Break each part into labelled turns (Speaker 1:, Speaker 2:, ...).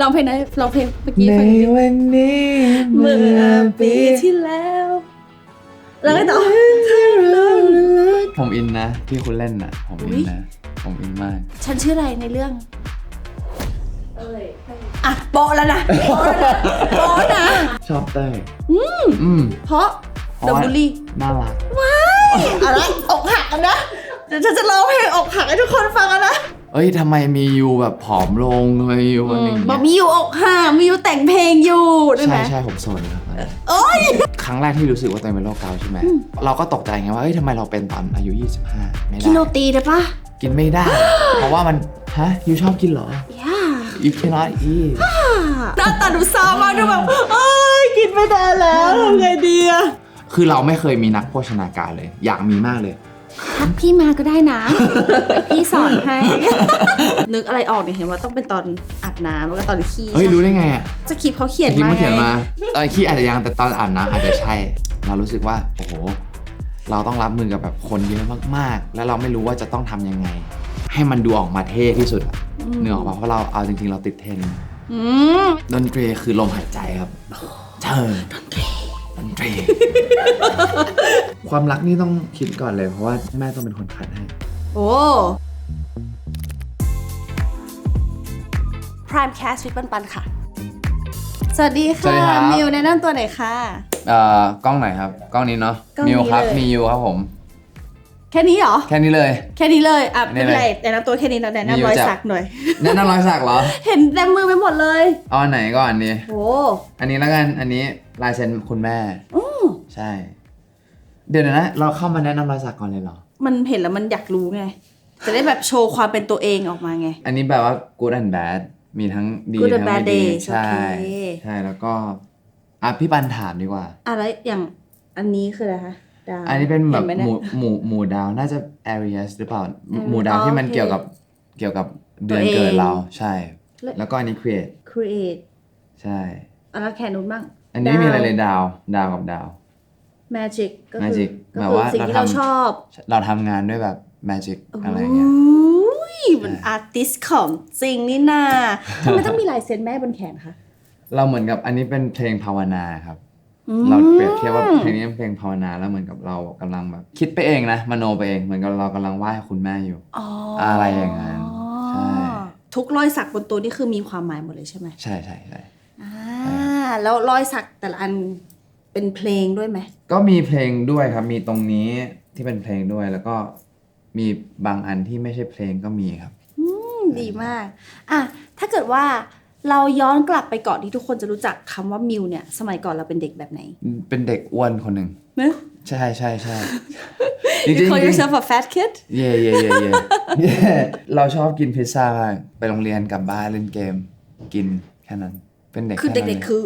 Speaker 1: ร้องเพลงนะร้องเพลงเมื่อกี้
Speaker 2: ใน
Speaker 1: ฟังดิ
Speaker 2: วันนี้
Speaker 1: เมื่อปีที่แล้ว แล้วก็ต่อ
Speaker 2: ผมอินนะที่คุณเล่นน่ะ ผมอิน
Speaker 1: อุ๊ย
Speaker 2: นะ ผมอินมาก
Speaker 1: ฉันชื่ออะไรในเรื่อง อะโปะแล้วนะโปะแล้วนะโปะนะ
Speaker 2: ชอบเต้ยอืมอืม
Speaker 1: เพราะ
Speaker 2: เพราะ
Speaker 1: ดับ
Speaker 2: ว่า
Speaker 1: บุรี
Speaker 2: น่ารัก
Speaker 1: อะไรอกหักกันนะ เดี๋ยวฉันจะร้องเพลงอกหักให้ทุกคนฟังกันนะ
Speaker 2: เอ้ยทำไมมียูแบบผอมลงทำไมยูอะไรอย่าง
Speaker 1: บอก
Speaker 2: เงี้ย
Speaker 1: มีอยู่อกหักมีอยู่แต่งเพลงอยู่ได้ไหม
Speaker 2: ใช่ใช่ผมโสดนะครับ
Speaker 1: โอ้ย
Speaker 2: ครั้งแรกที่รู้สึกว่าตัวเองเป็นโรคเกาต์ใช่ไหมเราก็ตกใจไงว่าเอ้ยทำไมเราเป็นตอนอายุ 25 ไม่ได้
Speaker 1: กินโรตีได้ปะ
Speaker 2: กินไม่ได้ เพราะว่ามันฮะยูชอบกินเหรอ
Speaker 1: ย่า
Speaker 2: you cannot eat
Speaker 1: หน้าตาดูเศร้ามากดูแบบเอ้ยกินไม่ได้แล้วทำไงดีอะ
Speaker 2: คือเราไม่เคยมีนักโภชนาการเลย อยากมีมากเลย
Speaker 1: ทักพี่มาก็ได้นะ พี่สอนให้ นึกอะไรออกเนี่ยเห็นว่าต้องเป็นตอนอาบน้ำแล้วก็ตอนขี้
Speaker 2: เฮ้ยรู้ได้ไงอะ
Speaker 1: จะคลิปเขาเขียน
Speaker 2: ที่
Speaker 1: มา
Speaker 2: มันเขียน
Speaker 1: ไง
Speaker 2: มาตอนขี้อาจจะยังแต่ตอนอ่านนะอาจจะใช่ เรารู้สึกว่าโอ้โห เราต้องรับมือกับแบบคนเยอะมากๆ แล้วเราไม่รู้ว่าจะต้องทำยังไง ให้มันดูออกมาเท่ที่สุดอะเนื้อออกมาเพราะเราเอาจริงๆ เราติดเทรนด์
Speaker 1: อืม
Speaker 2: ดนตรีคือลมหายใจครับ เธอ ดนตรีดนตรี ความรักนี่ต้องคิดก่อนเลยเพราะว่าแม่ต้องเป็นคนคัดให้
Speaker 1: โอ้ Prime Cast วิปปันปันค่ะ สวัสดี
Speaker 2: สวัส
Speaker 1: ค่ะ
Speaker 2: ดีครับ
Speaker 1: มิวแนะนำตัวหน่อยค่ะ
Speaker 2: เอ่อกล้องไหนครับ กล้องนี้เนาะ
Speaker 1: กล้อง
Speaker 2: มิวครับ
Speaker 1: นี้เลย
Speaker 2: มียูครับผม
Speaker 1: แค่นี้เหรอ
Speaker 2: แค่นี้เลย
Speaker 1: แค่นี้เลย อะ
Speaker 2: นี่
Speaker 1: ไม่เป็น
Speaker 2: เลย
Speaker 1: ไรแนะนำตัวแค่นี้นะแนะ
Speaker 2: มิวนำ
Speaker 1: รอย
Speaker 2: จะ
Speaker 1: สักหน่อย
Speaker 2: แน่นอนรอยสักเหรอ
Speaker 1: เห็นเต็มมือไปหมดเลย
Speaker 2: เอาอันไหนก่อนดี
Speaker 1: โอ้
Speaker 2: อันนี้แล้วกัน อันนี้ลายเซ็นคุณแม่
Speaker 1: อืม
Speaker 2: ใช่ เดี๋ยวนะ เราเข้ามาแนะนำรอยสักก่อนเลยเหรอ
Speaker 1: มันเห็นแล้วมันอยากรู้ไง จะได้แบบโชว์ความเป็นตัวเองออกมาไง
Speaker 2: อันนี้แบบว่า good and bad มีทั้งดี
Speaker 1: Good and
Speaker 2: ทั้งไม่
Speaker 1: bad
Speaker 2: ดี
Speaker 1: days
Speaker 2: ใช่
Speaker 1: โอเค
Speaker 2: ใช่ แล้วก็ อะพี่ปันถามดีกว่า
Speaker 1: อะไรอย่างอันนี้คืออะไรคะ ดาว
Speaker 2: อันนี้เป็นแบบ
Speaker 1: ห็ไหม
Speaker 2: ห
Speaker 1: เนี่ย
Speaker 2: มูหมูหมูดาวน่าจะ Aries หรือเปล่า
Speaker 1: Aries
Speaker 2: หมูดาวที่มัน
Speaker 1: อ๋อโอเค
Speaker 2: เกี่ยวกับเกี่ยวกับเดือน
Speaker 1: ตัวเอง
Speaker 2: เกิดเราใช่
Speaker 1: แล้ว
Speaker 2: แล้วก็อันนี้ create
Speaker 1: create
Speaker 2: ใช่
Speaker 1: อันแล้วแขนนู้นบ้าง
Speaker 2: อันนี้ไม่มีอะไรเลยดาวดาวกับดาว
Speaker 1: magic ก็คือ
Speaker 2: Magic
Speaker 1: ก็
Speaker 2: แบบ
Speaker 1: คือ
Speaker 2: ว่า
Speaker 1: สิ่งที่
Speaker 2: เรา
Speaker 1: เรา
Speaker 2: ทำ
Speaker 1: ชอบ
Speaker 2: เราทำงานด้วยแบบ magic อะไรเงี้ย
Speaker 1: อุ้ยมันอาร์ติสของจริงนี่นาทำไมต้องมีลายเซ็นแม่บนแขนคะ
Speaker 2: เราเหมือนกับอันนี้เป็นเพลงภาวนาครับ
Speaker 1: อืม
Speaker 2: เราเปรียบเทียบว่าเพลงนี้เป็นเพลงภาวนาแล้วเหมือนกับเรากำลังแบบคิดไปเองนะมโนไปเองเหมือนกับเรากำลังไหว้คุณแม่อยู่
Speaker 1: อ๋อ
Speaker 2: อะ
Speaker 1: อะไร
Speaker 2: อย่างนั้นใช่
Speaker 1: ทุกรอยสักบนตัวนี่คือมีความหมายหมดเลยใช่ไหม
Speaker 2: ใช่ใช่ใช่
Speaker 1: อ่าแล้วรอยสักแต่ละอันเป็นเพลงด้วยไหม
Speaker 2: ก็มีเพลงด้วยครับมีตรงนี้ที่เป็นเพลงด้วยแล้วก็มีบางอันที่ไม่ใช่เพลงก็มีครับ
Speaker 1: อืมดีมากอะถ้าเกิดว่า เราย้อนกลับไปก่อนที่ทุกคนจะรู้จักคำว่ามิวเนี่ย สมัยก่อนเราเป็นเด็กแบบไหน
Speaker 2: เป็นเด็กอ้วนคนหนึ่ง
Speaker 1: เนะ
Speaker 2: ใช่ใช่ใช่จริง
Speaker 1: You
Speaker 2: ๆ
Speaker 1: call yourself a fat kid
Speaker 2: เย่เย่เย่เย่เย่เราชอบกินพิซซ่ามากไปโรงเรียนกลับบ้านเล่นเกม กินแค่นั้น เป็นเด็ก
Speaker 1: คือ
Speaker 2: แนั้น
Speaker 1: เด็ก
Speaker 2: ลย
Speaker 1: ๆคือ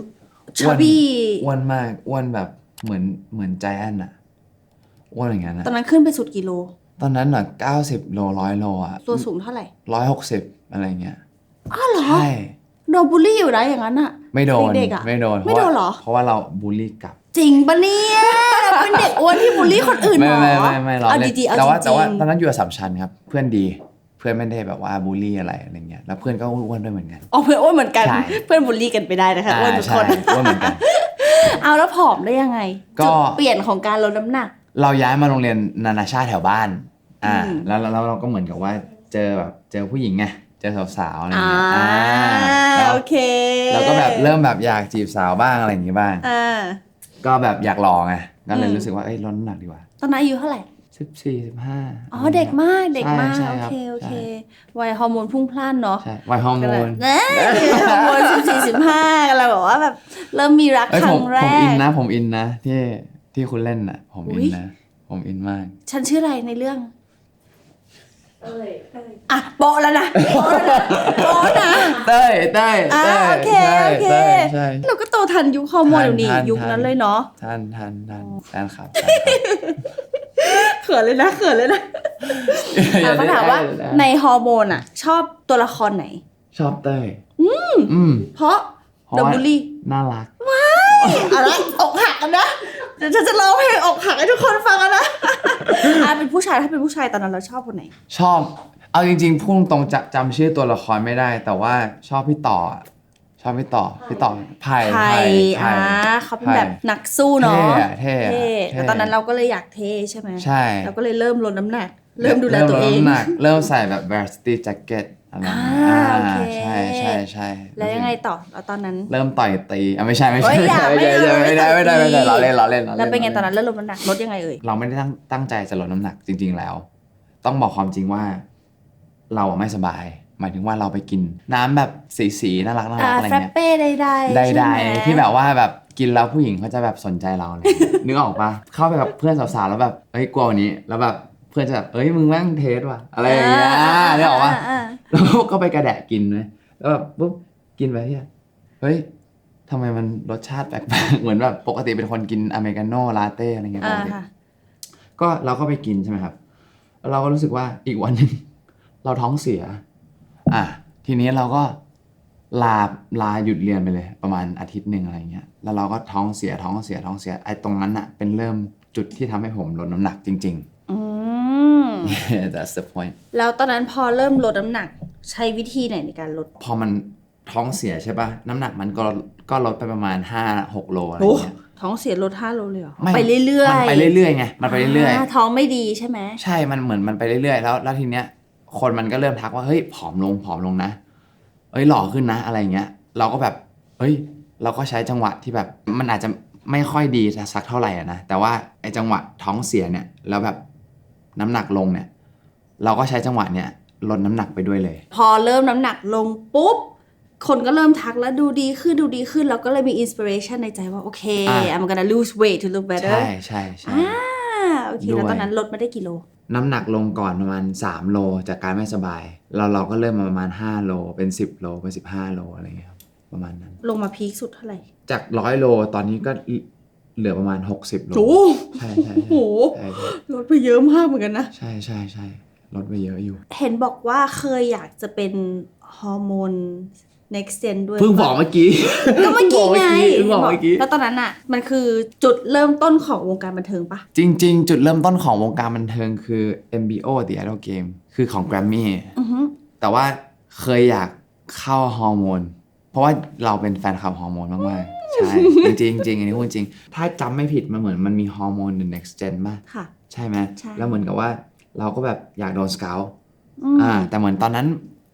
Speaker 1: ช
Speaker 2: อ้ว
Speaker 1: อนบี้
Speaker 2: อ้วนมากอ้วนแบบเหมือนเหมือนใจแอนอะอ้วนอย่างนั้นอะ
Speaker 1: ตอนนั้นขึ้นไปสุดกิโล
Speaker 2: ตอนนั้นอะเก้าสิบโลร้อยโลอะ
Speaker 1: ตัวสูงเท่าไหร่
Speaker 2: ร้อยหกสิบอะไรเงี้ย
Speaker 1: อ้าวเหรอ
Speaker 2: ใช่
Speaker 1: โดนบูลลี่อยู่นะอย่างนั้นอะ
Speaker 2: ไม่โดน
Speaker 1: เด็กๆอะ
Speaker 2: ไม่โดน
Speaker 1: ไม่โดนเหรอ
Speaker 2: เพราะว่าเราบูลลี่กลับ
Speaker 1: จริงปะเนี่ยเราเป็นเด็กอ้วนที่บูลลี่คนอื่นเหร
Speaker 2: ไม่
Speaker 1: อ
Speaker 2: ไม่ไม่ไม่เรา
Speaker 1: เอา
Speaker 2: เล่น
Speaker 1: ดีๆเอา
Speaker 2: แต่ว่า
Speaker 1: จ
Speaker 2: แต่
Speaker 1: ริ
Speaker 2: ว่างตอนนั้นอยู่อัสสัมชัญครับ เพื่อนดีเพื่อนไม่ได้แบบว่าบูลลี่อะไรอะไรเงี้ยแล้วเพื่อนก็อ้วนๆด้วยเหมือนกัน
Speaker 1: ๆอ๋อเพื่อนอ้วนเหมือนกัน
Speaker 2: ใช่
Speaker 1: เพื่อนบูลลี่กันไปได้นะคะอ้วนทุก
Speaker 2: ใช่
Speaker 1: คน
Speaker 2: อ้วนเหมือนกัน
Speaker 1: เอาแล้วผอมได้ยังไง
Speaker 2: ก็
Speaker 1: จุดเปลี่ยนของการลดน้ำหนัก
Speaker 2: เราย้ายมาโรงเรียนนานาชาติแถวบ้านอ่า
Speaker 1: อืม
Speaker 2: แล้วแล้วแล้วเราก็เหมือนกับว่าเจอแบบเจอผู้หญิงไง เจอสาวๆอะไร
Speaker 1: อ่า
Speaker 2: เงี้ยอ่าแล้ว
Speaker 1: โอเค
Speaker 2: เราก็แบบเริ่มแบบอยากจีบสาวบ้างอะไรอย่างงี้บ้าง
Speaker 1: อ่า
Speaker 2: ก็แบบอยากลองไงก็เลย
Speaker 1: อืม
Speaker 2: รู้สึกว่าเอ้ยลดน้ำหนักดีกว่า
Speaker 1: ตอนนั้นอายุเท่าไหร่
Speaker 2: สิบสี่สิบห้า
Speaker 1: อ๋อเด็กมากเด็กมาก
Speaker 2: ใช่
Speaker 1: โอ
Speaker 2: ครับ
Speaker 1: เคโอเค
Speaker 2: ใช่
Speaker 1: วัยฮอร์โมนพุ่งพล่านเนาะ
Speaker 2: ใช่วัยฮอร์โมน
Speaker 1: เนะฮอร์โมนสิบสี่สิบห้ากำลังแบบว่าแบบเริ่มมีรัก
Speaker 2: เอ้ย
Speaker 1: ค
Speaker 2: ผ
Speaker 1: รั้
Speaker 2: ม
Speaker 1: งแร
Speaker 2: ผมอิน
Speaker 1: ก
Speaker 2: นะ ผมอินนะที่ที่คุณเล่นน่ะ ผม
Speaker 1: อุ๊
Speaker 2: อิ
Speaker 1: ย
Speaker 2: นนะ ผมอินมาก
Speaker 1: ฉันชื่ออะไรในเรื่องอะโปะแล้วนะ โปะแล้วนะโปะนะ
Speaker 2: เต้ยเต้ย
Speaker 1: อ่า
Speaker 2: เต้ย
Speaker 1: โอเค
Speaker 2: ใช่
Speaker 1: โอเค
Speaker 2: เต้ยใช่
Speaker 1: เราก็โตทันยุคฮอร์โมน
Speaker 2: ทัน
Speaker 1: อยู่นี่
Speaker 2: ทัน
Speaker 1: ยุค
Speaker 2: ทัน
Speaker 1: นั้นเลยเนาะ
Speaker 2: ท่านท่านท่านแฟนคลับ
Speaker 1: เขินเลยนะเขินเลยนะ
Speaker 2: แฟ
Speaker 1: อะ
Speaker 2: นคลับ
Speaker 1: เขาถามว่าในฮอร์โมนอะ ชอบตัวละครไหน
Speaker 2: ชอบเต้ยอืม
Speaker 1: เพราะ
Speaker 2: เพราะ
Speaker 1: ดับ
Speaker 2: ว่า
Speaker 1: บุลี่
Speaker 2: น่ารัก
Speaker 1: อะไรอกหักกันนะเดี๋ยวฉันจะร้องเพลงอกหักให้ทุกคนฟังกันนะ อะเป็นผู้ชายถ้าเป็นผู้ชายตอนนั้นเราชอบคนไหน
Speaker 2: ชอบ เอาจริงๆพูดตรงๆจะจำชื่อตัวละครไม่ได้ แต่ว่าชอบพี่ต่ออะชอบพี่ต่อพี่ต่อไผ่
Speaker 1: ไทย
Speaker 2: ไผ่
Speaker 1: อ่าเขาเป็นแบบนักสู้เนาะ
Speaker 2: เท่อะเท่อะ
Speaker 1: เท่
Speaker 2: เท่
Speaker 1: แต่ตอนนั้นเราก็เลยอยากเท่ใช่ไหม
Speaker 2: ใช่
Speaker 1: เราก็เลยเริ่มลดน้ำหนัก เริ่มดูแลตัวเอง
Speaker 2: ริ่มดน้ำหนักเริ่มใส่แบบ varsity jacket อะไรอย่างเงี้ย
Speaker 1: อ่า
Speaker 2: อ่า
Speaker 1: โอเค
Speaker 2: ใช่ใช่ใช่
Speaker 1: แล้วยังไงต่อแล้วตอนนั้น
Speaker 2: เริ่มต่อยตีอะไม่ใช่ไม่ใช่
Speaker 1: เฮ้ยอย่า
Speaker 2: ไม่ใช่
Speaker 1: ไม่
Speaker 2: ไม่
Speaker 1: เอา
Speaker 2: ใช่ไม่ได้
Speaker 1: ไม่
Speaker 2: ไม่
Speaker 1: ต่
Speaker 2: ได้
Speaker 1: อยตี
Speaker 2: เราเล่นเราเล่นเรา
Speaker 1: แล้ว
Speaker 2: เล่น
Speaker 1: เป็นไงตอนนั้นเริ่มลดน้ำหนักลดยังไงเอ่ย
Speaker 2: เราไม่ได้ตั้งตั้งใจจะลดน้ำหนักจริง ๆแล้ว ต้องบอกความจริงว่า เราอะไม่สบาย หมายถึงว่าเราไปกิน น้ำแบบสีสีๆน่ารักน่ารั
Speaker 1: อ่าก
Speaker 2: อะไร
Speaker 1: แฟรป
Speaker 2: เงี้ย
Speaker 1: เป้ใดๆ
Speaker 2: ใด
Speaker 1: ช่ไหม
Speaker 2: ๆที่แบบว่าแบบกินแล้วผู้หญิงเขาจะแบบสนใจเราอะไรเลยนึกออกปะเข้าไปกับเพื่อนสาวๆแล้วแบบเอ้ยกลัววันนี้แล้วแบบเพื่อนจะแบบเอ้ยมึงแม่งเทสว่ะอะไรอย่างเงี้ยนึกออกปะาแล้วก็ไปกระแดะกินเลยแล้วแบบปุ๊บกินไปที่เฮ้ยทำไมมันรสชาติแปลกๆเหมือนแบบปกติเป็นคนกินอเมริกาโน่ลาเต้อะไรเงี้ยป
Speaker 1: อ่าก
Speaker 2: ติ
Speaker 1: ค่ะ
Speaker 2: ก็เราก็ไปกินใช่ไหมครับแล้วเราก็รู้สึกว่าอีกวันหนึ่ง เราท้องเสีย อะทีนี้เราก็ลาลาหยุดเรียนไปเลย ประมาณอาทิตย์หนึ่งอะไรเงี้ยแล้วเราก็ท้องเสียท้องเสียท้องเสียไอ้ตรงนั้นอะเป็นเริ่มจุดที่ทำให้ผมลดน้ำหนักจริง
Speaker 1: อืม
Speaker 2: ๆ that's the point
Speaker 1: แล้วตอนนั้นพอเริ่มลดน้ำหนักใช้วิธีไหนในการลด
Speaker 2: พอมันท้องเสียใช่ปะน้ำหนักมันก็ก็ลดไปประมาณ5 6โลอะไรเงี้ย
Speaker 1: ท้องเสียลดห้าโลเลยเหรอ
Speaker 2: ไม่
Speaker 1: ไปเรื่อยๆ
Speaker 2: มันไปเรื่อยๆไงมันไปเรื่อยา
Speaker 1: ท้องไม่ดีใช่ไหม
Speaker 2: ๆใช่มันเหมือนมันไปเรื่อยๆแล้วแล้วทีเนี้ย คนมันก็เริ่มทักว่าเฮ้ยผอมลงผอมลงนะเอ้ยหล่อขึ้นนะอะไรเงี้ย เราก็แบบเฮ้ย เราก็ใช้จังหวะที่แบบมันอาจจะไม่ค่อยดีสักเท่าไหร่อะนะแต่ว่าไอ้จังหวะท้องเสียเนี่ยแล้วแบบน้ำหนักลงเนี่ย เราก็ใช้จังหวะเนี่ยลดน้ำหนักไปด้วยเลย
Speaker 1: พอเริ่มน้ำหนักลงปุ๊บคนก็เริ่มทักแล้วดูดีขึ้นดูดีขึ้นเราก็เลยมีอินสปิเรชันในใจว่าโอเค
Speaker 2: อะ
Speaker 1: I'm gonna lose weight to look better
Speaker 2: ใช่ใช่ใช่
Speaker 1: อ่าโอเค
Speaker 2: ด้วย
Speaker 1: แล้วตอนนั้นลดมาได้กี่โล
Speaker 2: น้ำหนักลงก่อนประมาณ 3 โลจากการไม่สบาย เราเราก็เริ่มมาประมาณ 5 โล เป็น 10 โล เป็น 15 โลอะไรเงี้ยครับประมาณนั้น
Speaker 1: ลงมาพีคสุดเท่าไหร่
Speaker 2: จากร้อยโลตอนนี้ก็เหลือประมาณ 60 โล
Speaker 1: โอ้
Speaker 2: ใช่ใช่
Speaker 1: โห
Speaker 2: ใช่ใช่
Speaker 1: ลดไปเยอะมากเหมือนกันนะ
Speaker 2: ใช่ใช่ใช่ลดไปเยอะอยู่
Speaker 1: เห็นบอกว่าเคยอยากจะเป็นฮอร์โมน next gen ด้วย
Speaker 2: เพิ่งบอกเมื่อกี้
Speaker 1: ก็เมื่อกี้ไง
Speaker 2: เพิ่งบอกเมื่อกี้
Speaker 1: แล้วตอนนั้นอะ มันคือจุดเริ่มต้นของวงการบันเทิงปะ
Speaker 2: จริง ๆ จุดเริ่มต้นของวงการบันเทิงคือ MBO The Idol Game คือของ Grammy
Speaker 1: อือฮึ
Speaker 2: แต่ว่าเคยอยากเข้าฮอร์โมนเพราะว่าเราเป็นแฟนคลับฮอร์โมนมากๆใช่จริงๆจริงๆอันนี้พูดจริง ถ้าจำไม่ผิดมันเหมือนมันมีฮอร์โมน The Next Gen มาก
Speaker 1: ค่ะ
Speaker 2: ใช่ไหม
Speaker 1: ใช่
Speaker 2: แล้วเหมือนกับว่าเราก็แบบอยากโดนสเกล
Speaker 1: อืม
Speaker 2: อ่าแต่เหมือนตอนนั้น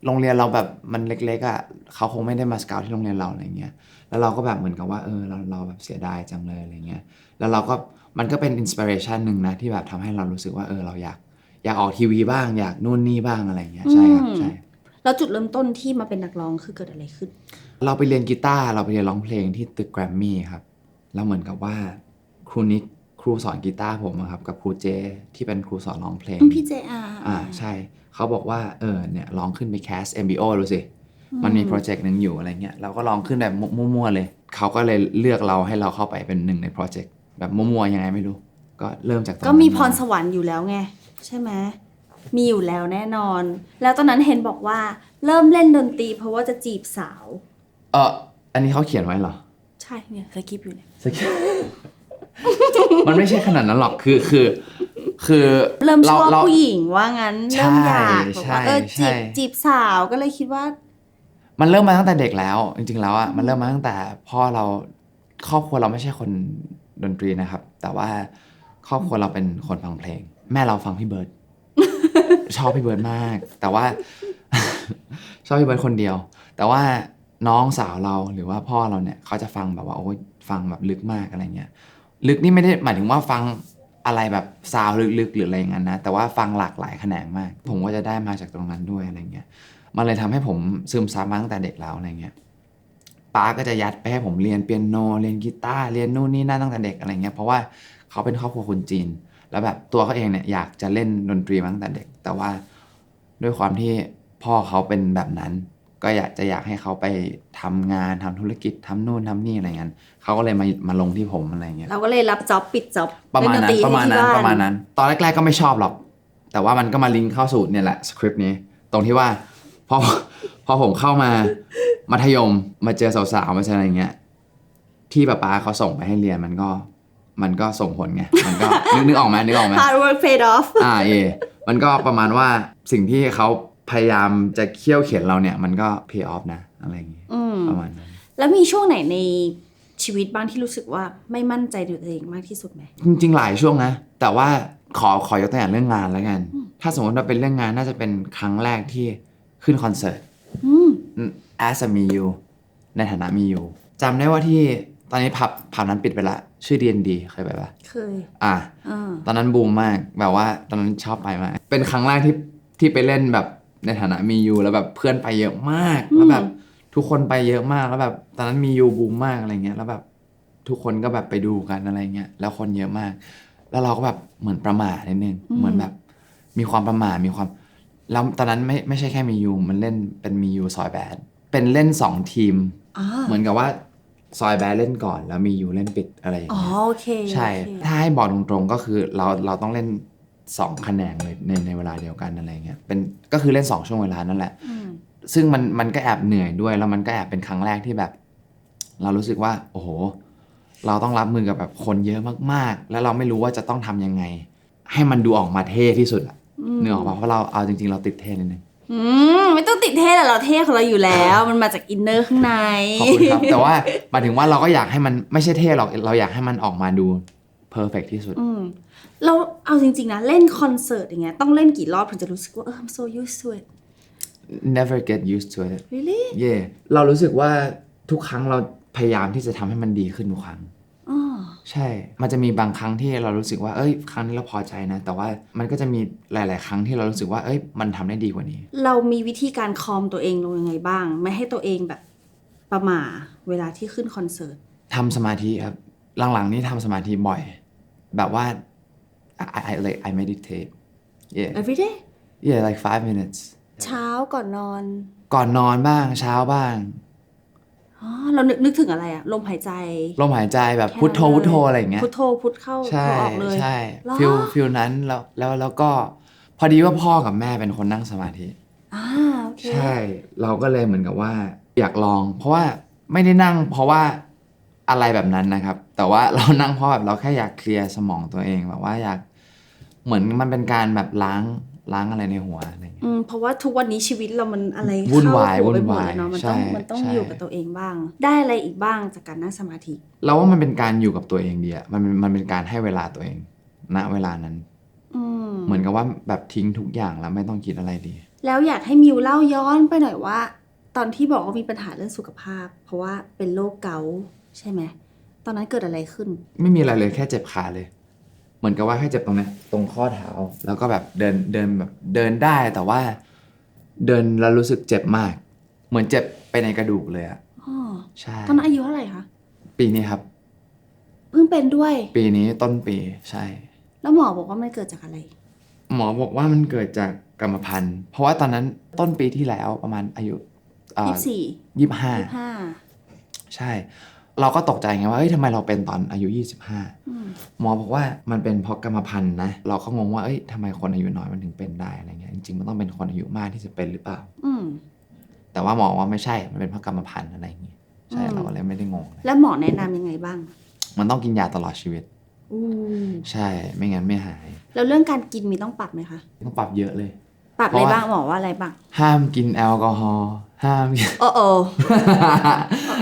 Speaker 2: โรงเรียนเราแบบมันเล็กๆอะเขาคงไม่ได้มาสเกลที่โรงเรียนเราอะไรเงี้ยแล้วเราก็แบบเหมือนกับว่าเออเราเราแบบเสียดายจังเลยอะไรเงี้ยแล้วเราก็มันก็เป็นอินสปิเรชันหนึ่งนะที่แบบทำให้เรารู้สึกว่าเออเราอยากอยากออกทีวีบ้าง อยากนู่นนี่บ้างอะไรเงี้ยใช่ครับใช่
Speaker 1: แล้วจุดเริ่มต้นที่มาเป็นนักร้องคือเกิดอะไรขึ้น
Speaker 2: เราไปเรียนกีตาร์เราไปเรียนร้องเพลงที่ตึกแกรมมี่ครับแล้วเหมือนกับว่าครูนิก ครูสอนกีตาร์ผมอะครับกับครูเจที่เป็นครูสอนร้องเพลง
Speaker 1: พี่เจอา
Speaker 2: อ่าใช่เขาบอกว่าเออเนี่ยลองขึ้นไปแคส MBO ดูสิ มันมีโปรเจกต์หนึ่งอยู่อะไรเงี้ยเราก็ลองขึ้นแบบมั่วๆเลย เขาก็เลยเลือกเราให้เราเข้าไปเป็นหนึ่งในโปรเจกต์แบบมั่วๆยังไงไม่รู้ ก็เริ่มจากตรง
Speaker 1: ก็
Speaker 2: นั้น
Speaker 1: มีพรสวรรค์อยู่แล้วไง ใช่ไหมมีอยู่แล้วแน่นอน แล้วตอนนั้นเห็นบอกว่าเริ่มเล่นดนตรี เพราะว่าจะจีบสาว
Speaker 2: เอออันนี้เขาเขียนไว้เหรอ
Speaker 1: ใช่เนี่ยสกิปอยู่เนี่ย
Speaker 2: สคริปต์ มันไม่ใช่ขนาดนั้นหรอกคือคือ คือ
Speaker 1: เริ่มชอบ
Speaker 2: รา
Speaker 1: ผู้หญิงว่างั้น
Speaker 2: ใช่
Speaker 1: เริ่มอยากบอก
Speaker 2: ใช่
Speaker 1: ว่าเออ
Speaker 2: ใช่
Speaker 1: จีบจีบสาวก็เลยคิดว่า
Speaker 2: มันเริ่มมาตั้งแต่เด็กแล้ว จริงๆแล้วอะมันเริ่มมาตั้งแต่พ่อเราครอบครัวเราไม่ใช่คนดนตรีนะครับ แต่ว่าครอบครัวเราเป็นคนฟังเพลง แม่เราฟังพี่เบิร์ด ชอบพี่เบิร์ดมาก แต่ว่า ชอบพี่เบิร์ดคนเดียว แต่ว่าน้องสาวเราหรือว่าพ่อเราเนี่ยเขาจะฟังแบบว่าโอ้ยฟังแบบลึกมากอะไรเงี้ย ลึกนี่ไม่ได้หมายถึงว่าฟังอะไรแบบซาวลึกๆหรืออะไรอย่างนั้นนะ แต่ว่าฟังหลากหลายแขนงมาก ผมก็จะได้มาจากตรงนั้นด้วยอะไรเงี้ย มันเลยทำให้ผมซึมซับมาตั้งแต่เด็กแล้วอะไรเงี้ยป้าก็จะยัดไปให้ผมเรียนเปียโน เรียนกีตาร์เรียนนู่นนี่นั่นตั้งแต่เด็กอะไรเงี้ยเพราะว่าเขาเป็นครอบครัวคนจีน แล้วแบบตัวเขาเองเนี่ยอยากจะเล่นดนตรีมาตั้งแต่เด็ก แต่ว่าด้วยความที่พ่อเขาเป็นแบบนั้น ก็อยากจะอยากให้เขาไปทำงานทำธุรกิจทำนู่นทำนี่อะไรเงี้ยเขาก็เลยมามาลงที่ผมอะไรเงี้ย
Speaker 1: เราก็เลยรับจ็อบปิดจ็อบ
Speaker 2: ประมาณ
Speaker 1: เล่
Speaker 2: นั้น
Speaker 1: ดต
Speaker 2: ประมาณ
Speaker 1: ให้
Speaker 2: นั้น
Speaker 1: ที่บ้
Speaker 2: ประมาณนั้น ตอนแรก ๆก็ไม่ชอบหรอก แต่ว่ามันก็มาลิงก์เข้าสู่เนี่ยแหละสคริปต์นี้ ตรงที่ว่าพอพอผมเข้ามามัธยมมาเจอสาวๆมาเจออะไรเงี้ยที่ป้าป๊าเขาส่งไปให้เรียนมันก็มันก็ส่งผลไง มันก็นึกนึกออกไหมนึกออกไหม
Speaker 1: hard work paid off
Speaker 2: อ่าเอ มันก็ประมาณว่าสิ่งที่เขา พยายามจะเคี่ยวเข็นเราเนี่ย มันก็ pay off นะ อะไรอย่างงี้
Speaker 1: อืม
Speaker 2: ประมาณนั้น
Speaker 1: แล้วมีช่วงไหนในชีวิตบ้างที่รู้สึกว่าไม่มั่นใจในตัวเองมากที่สุดไหม
Speaker 2: จริงๆหลายช่วงนะ แต่ว่าขอขอยกตัวอย่างเรื่องงานแล้วกัน ถ้าสมมติว่าเป็นเรื่องงานน่าจะเป็นครั้งแรกที่ขึ้นคอนเสิร์ต
Speaker 1: อืม
Speaker 2: as a มียูในฐานะมียูจำได้ว่าที่ตอนนี้ผับผับนั้นปิดไปละ ชื่อ D&D เคยไปปะ
Speaker 1: เคย
Speaker 2: อะ
Speaker 1: อ่า
Speaker 2: ตอนนั้นบูมมากแบบว่าตอนนั้นชอบไปมาก เป็นครั้งแรกที่ที่ไปเล่นแบบ ในฐานะมียูแล้วแบบเพื่อนไปเยอะมากแล้วแบบทุกคนไปเยอะมากแล้วแบบตอนนั้นมียูบูมมากอะไรเงี้ยแล้วแบบทุกคนก็แบบไปดูกันอะไรเงี้ยแล้วคนเยอะมาก แล้วเราก็แบบเหมือนประมาทนิดนึงเหมือนแบบ มีความประมาทมีความแล้วตอนนั้นไม่ไม่ใช่แค่มียูมันเล่นเป็นมียูซอยแบดเป็นเล่นสองทีม
Speaker 1: อ่า
Speaker 2: เหมือนกับว่าซอยแบดเล่นก่อน แล้วมียูเล่นปิดอะไรอย่าง
Speaker 1: อ๋อ
Speaker 2: เงี้ย
Speaker 1: โอเค
Speaker 2: ใช่
Speaker 1: โอเค
Speaker 2: ถ้าให้บอกตรงๆก็คือเราเราต้องเล่น สองคะแนนเลยในในเวลาเดียวกันอะไรเงี้ยเป็นก็คือเล่นสองช่วงเวลานั่นแหละ
Speaker 1: อืม
Speaker 2: ซึ่งมันมันก็แอบเหนื่อยด้วย แล้วมันก็แอบเป็นครั้งแรกที่แบบ เรารู้สึกว่า โอ้โห เราต้องรับมือกับแบบคนเยอะมากๆ แล้วเราไม่รู้ว่าจะต้องทำยังไง ให้มันดูออกมาเท่ที่สุดอะเนื้อออกปะเพราะเราเอาจริง ๆ เราติดเท่นิดนึง
Speaker 1: อืมไม่ต้องติดเท่แต่เราเท่ของเราอยู่แล้ว มันมาจากอินเนอร์ข้างใน
Speaker 2: ขอบคุณครับแต่ว่าหมายถึงว่าเราก็อยากให้มันไม่ใช่เท่หรอกเราอยากให้มันออกมาดูเพอร์เฟกที่สุด
Speaker 1: อืม เราเอาจริงๆนะเล่นคอนเสิร์ตอย่างเงี้ยต้องเล่นกี่รอบถึงจะรู้สึกว่าเออ I'm so used to it
Speaker 2: never get used to it
Speaker 1: really
Speaker 2: เย่เรารู้สึกว่าทุกครั้งเราพยายามที่จะทำให้มันดีขึ้นทุกครั้ง
Speaker 1: อ๋อ
Speaker 2: ใช่ มันจะมีบางครั้งที่เรารู้สึกว่า เอ้ย ครั้งนี้เราพอใจนะ แต่ว่ามันก็จะมีหลาย ๆ ครั้งที่เรารู้สึกว่า เอ้ย มันทำได้ดีกว่านี้
Speaker 1: เรามีวิธีการคอมตัวเองลงยังไงบ้าง ไม่ให้ตัวเองแบบประหม่าเวลาที่ขึ้นคอนเสิร์ต
Speaker 2: ทำสมาธิครับ หลัง ๆ นี่ทำสมาธิบ่อย แบบว่า I, I like I meditate yeah
Speaker 1: every day
Speaker 2: yeah like five minutes
Speaker 1: เช้าก่อนนอน
Speaker 2: ก่อนนอนบ้างเช้าบ้าง
Speaker 1: อ๋อเรานึกนึกถึงอะไรอะลมหายใจ
Speaker 2: ลมหายใจแบบ
Speaker 1: แค่
Speaker 2: พุทโธ
Speaker 1: นั้นเลย
Speaker 2: พุทโธอะไรอย่างเงี้ย
Speaker 1: พุทโธพุทเข้า
Speaker 2: ใช่
Speaker 1: พุทออกเลย
Speaker 2: ใช่
Speaker 1: เหรอ
Speaker 2: ฟิลฟิลนั้นแล้วแล้วแล้วก็ พอดีว่าพ่อกับแม่เป็นคนนั่งสมาธิ
Speaker 1: อ่าโอเค
Speaker 2: ใช่ เราก็เลยเหมือนกับว่า อยากลอง เพราะว่าไม่ได้นั่ง เพราะว่าอะไรแบบนั้นนะครับ แต่ว่าเรานั่งเพราะแบบเราแค่อยากเคลียร์สมองตัวเองแบบว่าอยาก เหมือนมันเป็นการแบบล้างล้างอะไรในหัวอะไรอย่างเงี้ย
Speaker 1: อืมเพราะว่าทุกวันนี้ชีวิตเรามันอะไร
Speaker 2: วุ่นวาย
Speaker 1: เข้หัไปหมด
Speaker 2: วุ่นวาย
Speaker 1: เลยเนาะมัน
Speaker 2: ใช่
Speaker 1: ต้องมันต้อง
Speaker 2: ใช่
Speaker 1: อยู่กับตัวเองบ้าง ได้อะไรอีกบ้างจากการนั่งสมาธิ
Speaker 2: เราว่ามันเป็นการอยู่กับตัวเองดีอะมันเป็นมันเป็นการให้เวลาตัวเองณเวลานั้น
Speaker 1: อืม
Speaker 2: เหมือนกับว่าแบบทิ้งทุกอย่างแล้วไม่ต้องคิดอะไรดี
Speaker 1: แล้วอยากให้มิวเล่าย้อนไปหน่อยว่า ตอนที่บอกว่ามีปัญหาเรื่องสุขภาพ เพราะว่าเป็นโรคเกาต์ใช่ไหมตอนนั้นเกิดอะไรขึ้น
Speaker 2: ไม่มีอะไรเลยแค่เจ็บขาเลย เหมือนกับว่าแค่เจ็บตรงเนี้ยตรงข้อเท้า แล้วก็แบบเดินเดินแบบเดินได้แต่ว่า เดินแล้วรู้สึกเจ็บมาก เหมือนเจ็บไปในกระดูกเลยอะ
Speaker 1: อ๋อ
Speaker 2: ใช่
Speaker 1: ตอนนั้นอายุเท่าไหร่คะ
Speaker 2: ปีนี้ครับ
Speaker 1: เพิ่งเป็นด้วย
Speaker 2: ปีนี้ต้นปีใช่
Speaker 1: แล้วหมอบอกว่ามันเกิดจากอะไร
Speaker 2: หมอบอกว่ามันเกิดจากกรรมพันธุ์ เพราะว่าตอนนั้นต้นปีที่แล้วประมาณอายุ
Speaker 1: ยี่สิบสี่
Speaker 2: ยี่ห้า
Speaker 1: ยี่สิบห้า
Speaker 2: ใช่ เราก็ตกใจไงว่าเอ้ยทำไมเราเป็นตอนอายุ25
Speaker 1: อืม
Speaker 2: หมอบอกว่ามันเป็นเพราะกรรมพันธุ์นะ เราก็งงว่าเอ้ยทำไมคนอายุน้อยมันถึงเป็นได้อะไรเงี้ยจริงๆมันต้องเป็นคนอายุมากที่จะเป็นหรือเปล่า
Speaker 1: อืม
Speaker 2: แต่ว่าหมอว่าไม่ใช่มันเป็นเพราะกรรมพันธุ์อะไรอย่างงี้ใช่
Speaker 1: อืม
Speaker 2: เราก็เลยไม่ได้งงเลย
Speaker 1: แล้วหมอแนะนำยังไงบ้าง
Speaker 2: มันต้องกินยาตลอดชีวิต
Speaker 1: อืม
Speaker 2: ใช่ไม่งั้นไม่หาย
Speaker 1: แล้วเรื่องการกินมีต้องปรับไหมคะ
Speaker 2: ต้องปรับเยอะเลย
Speaker 1: ปรับอะไร
Speaker 2: เพราะว่า
Speaker 1: บ้างหมอว่าอะไรบ้าง
Speaker 2: ห้ามกินแอลกอฮอล์ ห้าม
Speaker 1: โอ้โอโ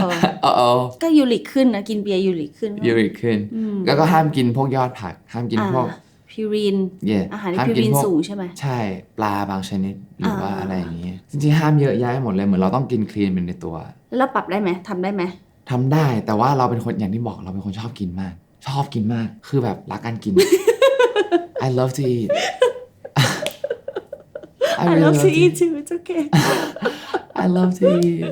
Speaker 1: อ้โอ
Speaker 2: เออเออ
Speaker 1: ก็ยูริกขึ้นนะกินเบียร์ยูริกขึ้น
Speaker 2: ยูริกขึ้น
Speaker 1: อืม
Speaker 2: แล้วก็ห้ามกินพวกยอดผัก ห้ามกินพวก
Speaker 1: พิริน
Speaker 2: เย่
Speaker 1: อาหารที่
Speaker 2: ห้าม
Speaker 1: พิ
Speaker 2: กิ
Speaker 1: ริน
Speaker 2: พวก
Speaker 1: สูงใช่ไหม
Speaker 2: ใช่ ปลาบางชนิดหรือว่า
Speaker 1: อ่า
Speaker 2: อะไรอย่างงี้จริงๆห้ามเยอะแยะหมดเลยเหมือนเราต้องกินคลีนเป็นในตัว
Speaker 1: แล้วเราปรับได้ไหมทำได้ไหม
Speaker 2: ทำได้แต่ว่าเราเป็นคนอย่างที่บอกเราเป็นคนชอบกินมาก ชอบกินมากคือแบบรักการกิน I love to eat I
Speaker 1: I
Speaker 2: really
Speaker 1: love to
Speaker 2: to
Speaker 1: eat too it's okay
Speaker 2: I love to eat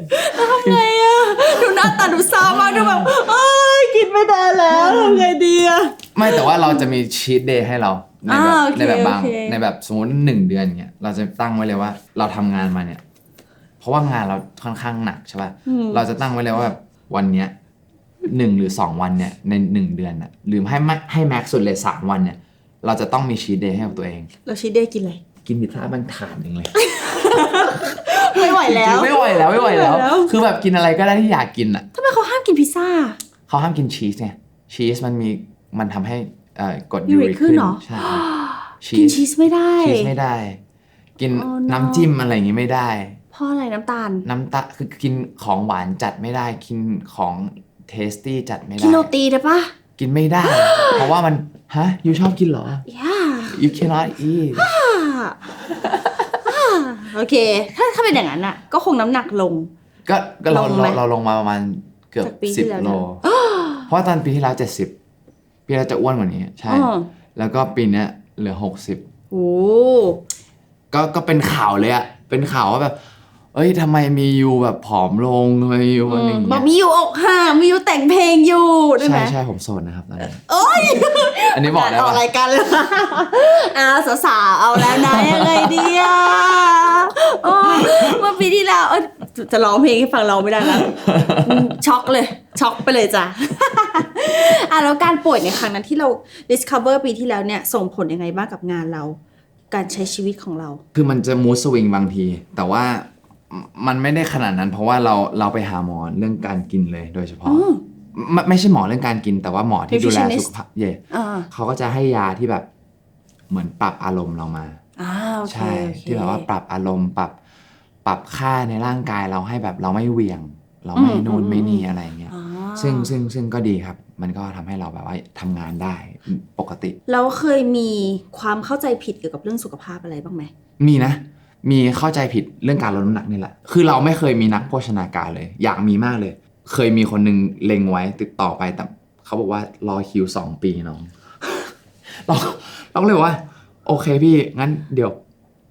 Speaker 1: ไงอะดูหน้าตาดูเศร้ามากดูแบบเอ้ยกินไม่ได้แล้วทำไงดีอะ
Speaker 2: ไม่แต่ว่าเราจะมีชีตเดย์ให้เราในแบบ
Speaker 1: อ่าโอเค
Speaker 2: ในแบบบาง
Speaker 1: โอเค
Speaker 2: ในแบบสมมติหนึ่งเดือนเนี่ยเราจะตั้งไว้เลยว่าเราทำงานมาเนี่ย เพราะว่างานเราค่อนข้างหนักใช่ป่ะเราจะตั้งไว้เลยว่าแบบวันเนี้ยหนึ่งหรือสองวันเนี่ยในหนึ่งเดือนน่ะหรือให้แม็กให้แม็กซ์สุดเลยสามวันเนี่ย เราจะต้องมีชีตเดย์ให้กับตัวเอง
Speaker 1: เราชีเดย์กินอะไร
Speaker 2: กินพิซซ่าบางถาดหนึ่งเลย
Speaker 1: ไม่ไหวแล้ว
Speaker 2: ไม่ไหวแล้วไม่ไหวแล้ว
Speaker 1: ไม่ไหวแล้ว
Speaker 2: คือแบบกินอะไรก็ได้ที่อยากกินอะ
Speaker 1: ทำไมเขาห้ามกินพิซซ่า
Speaker 2: เขาห้ามกินชีสไงชีสมันมีมันทำให้เอ่อกรด
Speaker 1: ยู
Speaker 2: ยู
Speaker 1: ริ
Speaker 2: ริ
Speaker 1: ก
Speaker 2: ก
Speaker 1: ขึ้
Speaker 2: ขึ้
Speaker 1: น
Speaker 2: น
Speaker 1: เหรอ
Speaker 2: ใช่
Speaker 1: กินชีสไม่ได้
Speaker 2: ชีสไม่ได้ กิน
Speaker 1: Oh no
Speaker 2: น้ำจิ้มอะไรอย่างงี้ไม่ได้
Speaker 1: เพเพราะอะไรน้ำตาล
Speaker 2: น้ำตาลคือกินของหวานจัดไม่ได้กินของเทสตี้จัดไม่ได้
Speaker 1: กินโรตีได้ปะ
Speaker 2: กินไม่ได้ เพราะว่ามันฮะยูชอบกินเหรอ
Speaker 1: ย่า
Speaker 2: you cannot eat
Speaker 1: โอเค ถ้าถ้าเป็นอย่างนั้นอะ ก็คงน้ำหนักลง
Speaker 2: ก็ก็เรา
Speaker 1: ลงไหม
Speaker 2: เราเราลงมาประมาณเกือบ
Speaker 1: จากปีที่
Speaker 2: สิบ
Speaker 1: แล้ว
Speaker 2: โล
Speaker 1: เนี่ย
Speaker 2: เพราะว่าตอนปีที่แล้วเจ็ดสิบปีแล้วจะอ้วนกว่านี้ ใช่
Speaker 1: อ๋อ
Speaker 2: แล้วก็ปีเนี้ยเหลือหกสิบ
Speaker 1: โอ้
Speaker 2: ก็ก็เป็นข่าวเลยอะเป็นข่าวว่าแบบ เอ้ยทำไมมียูแบบผอมลงทำไมมียูอะไรอย่าง
Speaker 1: บอก
Speaker 2: เงี้ย
Speaker 1: มีอยู่อกห่างมีอยู่แต่งเพลงอยู่ได้ไหม
Speaker 2: ใช่ใช่ผมโสดนะครับตอนนี้
Speaker 1: โอ้ย
Speaker 2: อันนี้บอกได้
Speaker 1: ออก
Speaker 2: ปะ
Speaker 1: รายการเลยอ้าวสาวๆเอาแล้วนะยังไงดีอะโอ้ยเมื่อปีที่แล้วเอ้ยจะร้องเพลงให้ฟังเราไม่ได้แล้วอืมช็อกเลย ช็อกไปเลยจ้ะ อะแล้วการป่วยในครั้งนั้นที่เรา discover ปีที่แล้วเนี่ยส่งผลยังไงบ้างกับงานเรา การใช้ชีวิตของเรา
Speaker 2: คือมันจะมูสวิงบางที แต่ว่า มันไม่ได้ขนาดนั้น เพราะว่าเราเราไปหาหมอเรื่องการกินเลยโดยเฉพาะ
Speaker 1: อืม
Speaker 2: ไม่ไม่ใช่หมอเรื่องการกิน แต่ว่าหมอที่ดูแล
Speaker 1: Nutritionist
Speaker 2: สุขภาพเย่
Speaker 1: อ่า
Speaker 2: เขาก็จะให้ยาที่แบบเหมือนปรับอารมณ์เรามา
Speaker 1: อ่าโอเค
Speaker 2: ใช่
Speaker 1: โอเค
Speaker 2: ที่แบบว่าปรับอารมณ์ปรับปรับค่าในร่างกายเราให้แบบเราไม่เหวี่ยง เราไม่นู่นไม่นี่อะไรอย่างเงี้ย
Speaker 1: อ่า
Speaker 2: ซึ่งซึ่งซึ่งก็ดีครับ มันก็ทำให้เราแบบว่าทำงานได้ปกติ
Speaker 1: เราเคยมีความเข้าใจผิดเกี่ยวกับเรื่องสุขภาพอะไรบ้างไหม
Speaker 2: มีนะ มีเข้าใจผิดเรื่องการลดน้ำหนักนี่แหละ คือเราไม่เคยมีนักโภชนาการเลย อยากมีมากเลย เคยมีคนหนึ่งเล็งไว้ติดต่อไปแต่เขาบอกว่ารอคิวสองปีน้อง เราเราก็เลยบอกว่า โอเคพี่งั้นเดี๋ยว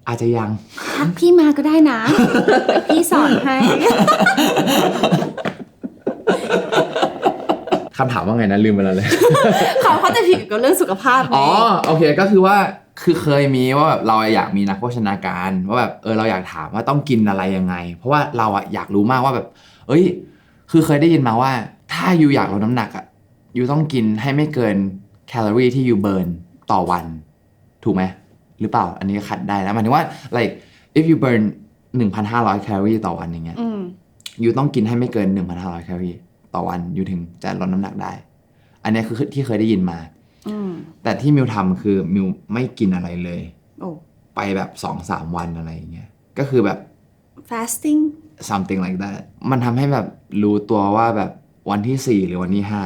Speaker 2: อาจจะยัง
Speaker 1: ทักพี่มาก็ได้นะเดี๋ยวพี่สอนให้
Speaker 2: คำถามว่าไงนะลืมไปแล้วเลย
Speaker 1: เขาเข้าใจผิดเกี่ยวกับเรื่องสุขภาพไง
Speaker 2: อ๋อโอเคก็คือว่า คือเคยมีว่าแบบเราอยากมีนักโภชนาการว่าแบบเออเราอยากถามว่าต้องกินอะไรยังไง เพราะว่าเราอะอยากรู้มากว่าแบบ เอ้ย คือเคยได้ยินมาว่า ถ้ายูอยากลดน้ำหนักอะยูต้องกินให้ไม่เกินแคลอรี่ที่ยูเบิร์นต่อวัน ถูกไหมหรือเปล่า อันนี้ก็ขัดได้แล้วหมายถึงว่า like if you burn 1,500แคลอรี่ต่อวันอย่างเงี้ย
Speaker 1: อืม
Speaker 2: ยูต้องกินให้ไม่เกิน 1,500แคลอรี่ต่อวันยูถึงจะลดน้ำหนักได้ อันนี้คือที่เคยได้ยินมา
Speaker 1: อืม
Speaker 2: แต่ที่มิวทำคือมิวไม่กินอะไรเลย
Speaker 1: โอ้
Speaker 2: ไปแบบสองสามวันอะไรอย่างเงี้ยก็คือแบบ
Speaker 1: fasting
Speaker 2: something like that มันทำให้แบบรู้ตัวว่าแบบวันที่สี่หรือวันที่ห้า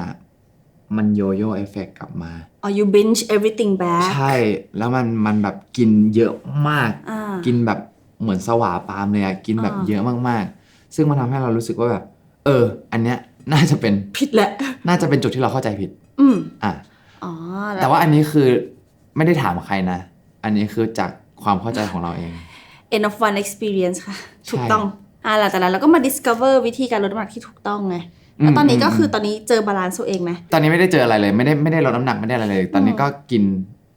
Speaker 2: มันโยโย่เอฟเฟกกลับมา
Speaker 1: or you binge everything back
Speaker 2: ใช่ แล้วมันมันแบบกินเยอะมาก
Speaker 1: อ่า
Speaker 2: กินแบบเหมือนสว่าปามเลยอะกินแบบ
Speaker 1: อ่า
Speaker 2: เยอะมากๆ ซึ่งมันทำให้เรารู้สึกว่าแบบ เออ อันเนี้ยน่าจะเป็น
Speaker 1: ผิดแหละ
Speaker 2: น่าจะเป็นจุดที่เราเข้าใจผิด
Speaker 1: อืม
Speaker 2: อะ
Speaker 1: อ๋อ
Speaker 2: แต่ว่าอันนี้คือไม่ได้ถามใครนะ อันนี้คือจากความเข้าใจของเราเอง
Speaker 1: end of one experience ค่ะ
Speaker 2: ใช่
Speaker 1: ถูกต้องอ่าหลังจากนั้นเราก็มา discover วิธีการลดน้ำหนักที่ถูกต้องไง
Speaker 2: อืม
Speaker 1: แล้วตอนนี้ก็
Speaker 2: อืม
Speaker 1: คือตอนนี้เจอบาลานซ์ตัวเองไหม
Speaker 2: ตอนนี้ไม่ได้เจออะไรเลย ไม่ได้ไม่ได้ลดน้ำหนักไม่ได้อะไรเลย ตอนนี้
Speaker 1: อืม
Speaker 2: ก็กิน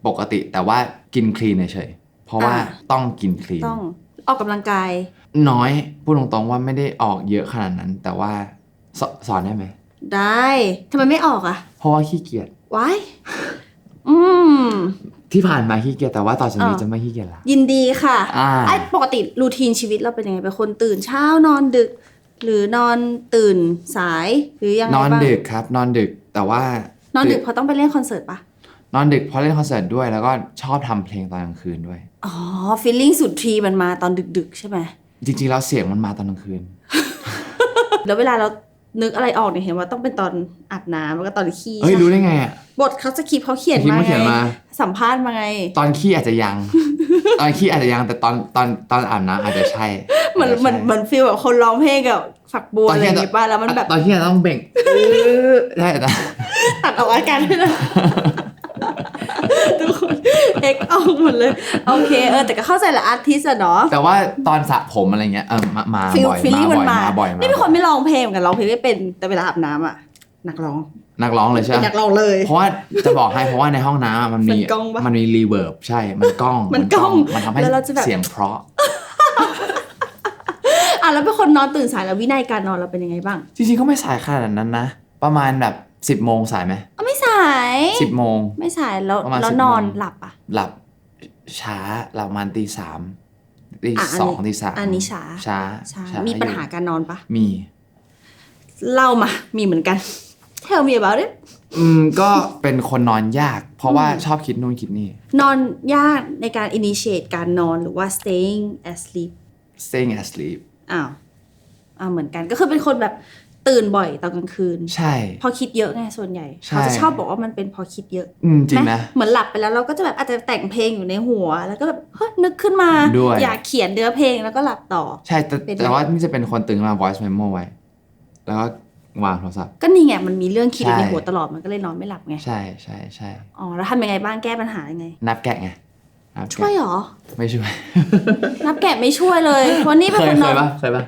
Speaker 2: ปกติแต่ว่ากินคลีนเฉยๆเพราะว่า
Speaker 1: อ่า
Speaker 2: ต้องกินคลีน
Speaker 1: ต้องออกกำลังกาย
Speaker 2: น้อยพูดตรงๆว่าไม่ได้ออกเยอะขนาดนั้น แต่ว่าสสอนได้ไหม
Speaker 1: ได้ทำไมไม่ออกอะ
Speaker 2: เพราะว่าขี้เกียจ
Speaker 1: ว้ายอืม
Speaker 2: ที่ผ่านมาขี้เกียจแต่ว่าต่อจากนี้
Speaker 1: อ่า
Speaker 2: จะไม่ขี้เกียจละ
Speaker 1: ยินดีค่ะ
Speaker 2: อ่า
Speaker 1: ไอ้ปกติรูทีนชีวิตเราเป็นยังไงเป็นคนตื่นเช้านอนดึก หรือนอนตื่นสายหรือยังไง
Speaker 2: นอน
Speaker 1: บ้าง
Speaker 2: ดึกครับ นอนดึกแต่ว่าน
Speaker 1: อนดึกเพราะต้องไปเล่นคอนเสิร์ตปะ
Speaker 2: นอนดึกเพราะเล่นคอนเสิร์ตด้วยแล้วก็ชอบทำเพลงตอนกลางคืนด้วย
Speaker 1: อ๋อฟีลลิ่งสุดทรีมันมาตอนดึกๆ ใช่ไหม
Speaker 2: จริงๆแล้วเสียงมันมาตอนกลางคืน
Speaker 1: แล้วเวลาเรา นึกอะไรออกเนี่ยเห็นว่าต้องเป็นตอนอาบน้ำแล้วก็ตอนขี้
Speaker 2: เฮ้ย
Speaker 1: ใช่
Speaker 2: รู้ได้ไงอะ
Speaker 1: บทเขาสคริปต์เขาเขียน
Speaker 2: สคริปต์
Speaker 1: มา
Speaker 2: เขาเขียนมา
Speaker 1: ไงสัมภาษณ์มาไง
Speaker 2: ตอนขี้อาจจะยัง ตอนขี้อาจจะยังแต่ตอนตอนตอนอาบน้ำอาจจะใช่
Speaker 1: เหมือนา
Speaker 2: จจะ
Speaker 1: เหมือน
Speaker 2: ใช่
Speaker 1: เหมือนฟีลแบบคนร้องเพลงกับฝักบัว
Speaker 2: ตอน
Speaker 1: อะไร
Speaker 2: ที่
Speaker 1: อย่างงี้ป่ะแล้วมันแบบ
Speaker 2: ตอนที่ต้องเบ่งได้แต่
Speaker 1: ตัดออกอาการด้วยนะ ทุกคนเอ็กออกหมดเลยโอเคเออแต่ก็เข้าใจแหละอาร์ติสอะเนาะ
Speaker 2: แต่ว่าตอนสระผมอะไรเงี้ยเออมามา
Speaker 1: ฟิล
Speaker 2: บ่อย
Speaker 1: ฟิลลิ่ง
Speaker 2: มา
Speaker 1: มัน
Speaker 2: บ่อย
Speaker 1: มา
Speaker 2: มาบ่อยมา
Speaker 1: นี่เป็นคนไม่ร้องเพลงเหมือนกันร้องเพลงไม่เป็นแต่เวลาอาบน้ำอะนักร้อง
Speaker 2: นักร้องเลยใช่
Speaker 1: เป็น
Speaker 2: ไหม
Speaker 1: นักร้องเลย
Speaker 2: เพราะว่าจะบอกให้เพราะว่าในห้องน้ำอะมันมี
Speaker 1: มันกล้องปะ
Speaker 2: มันมีรีเวิร์บใช่มันกล้อง
Speaker 1: มันกล้อง
Speaker 2: มันทำให้
Speaker 1: แล้วเราจะแบบ
Speaker 2: เสียงเพราะ
Speaker 1: อะแล้วเป็นคนนอนตื่นสายแล้ววินัยการนอนเราเป็นยังไงบ้าง
Speaker 2: จริงๆก็ไม่สายขนาดนั้นนะ ประมาณแบบสิบโมงสายไหม
Speaker 1: อ๋อไม่สาย
Speaker 2: สิบโมง
Speaker 1: ไม่สายแล้ว
Speaker 2: ประมาณ
Speaker 1: แล้ว
Speaker 2: 10
Speaker 1: นอน
Speaker 2: โมง
Speaker 1: หลับอะ
Speaker 2: หลับช้าหลับประมาณตีสามตี
Speaker 1: อะอันนี้
Speaker 2: สองตีสาม
Speaker 1: อันนี้ช้า
Speaker 2: ช้า
Speaker 1: ใช่
Speaker 2: ช้
Speaker 1: มีปัญหา
Speaker 2: อยู่
Speaker 1: การนอนปะ
Speaker 2: มี
Speaker 1: เล่ามา มีเหมือนกัน Tell me about it
Speaker 2: อืมก็เป็นคนนอนยาก เพราะว่าชอบคิดนู่นคิดนี่
Speaker 1: นอนยากในการ initiate การนอนหรือว่า staying asleep
Speaker 2: staying asleep
Speaker 1: อ้าวอ้าวเหมือนกันก็คือเป็นคนแบบ ตื่นบ่อยตอนกลางคืน
Speaker 2: ใช่
Speaker 1: พอคิดเยอะไงส่วนใหญ่
Speaker 2: ใช่
Speaker 1: เขาจะชอบบอกว่ามันเป็นพอคิดเยอะ
Speaker 2: อืมจริง
Speaker 1: ไหม
Speaker 2: นะ
Speaker 1: เหมือนหลับไปแล้วเราก็จะแบบอาจจะแต่งเพลงอยู่ในหัว แล้วก็แบบเฮ้ยนึกขึ้นมา
Speaker 2: ด้วย
Speaker 1: อยากเขียนเนื้อเพลงแล้วก็หลับต่อ
Speaker 2: ใช่แต่
Speaker 1: เป็น
Speaker 2: แต่ว่านี่จะเป็นคนตื่นมา voice memo ไว้ แล้วก็วางโทรศัพท์
Speaker 1: ก็นี่ไงมันมีเรื่องคิดอยู่ใน
Speaker 2: ใช่
Speaker 1: หัวตลอดมันก็เลยนอนไม่หลับไง
Speaker 2: ใช่ใช่ใช่
Speaker 1: อ๋อแล้วทำยังไงบ้างแก้ปัญหายังไง
Speaker 2: นับแกะไงนับแกะ
Speaker 1: ช่วยเหรอ
Speaker 2: ไม่ช่วย
Speaker 1: นับแกะไม่ช่วยเลยเพราะนี่เป็น
Speaker 2: เค
Speaker 1: ค
Speaker 2: ย
Speaker 1: น
Speaker 2: เคน
Speaker 1: อยน
Speaker 2: ปะเคยปะ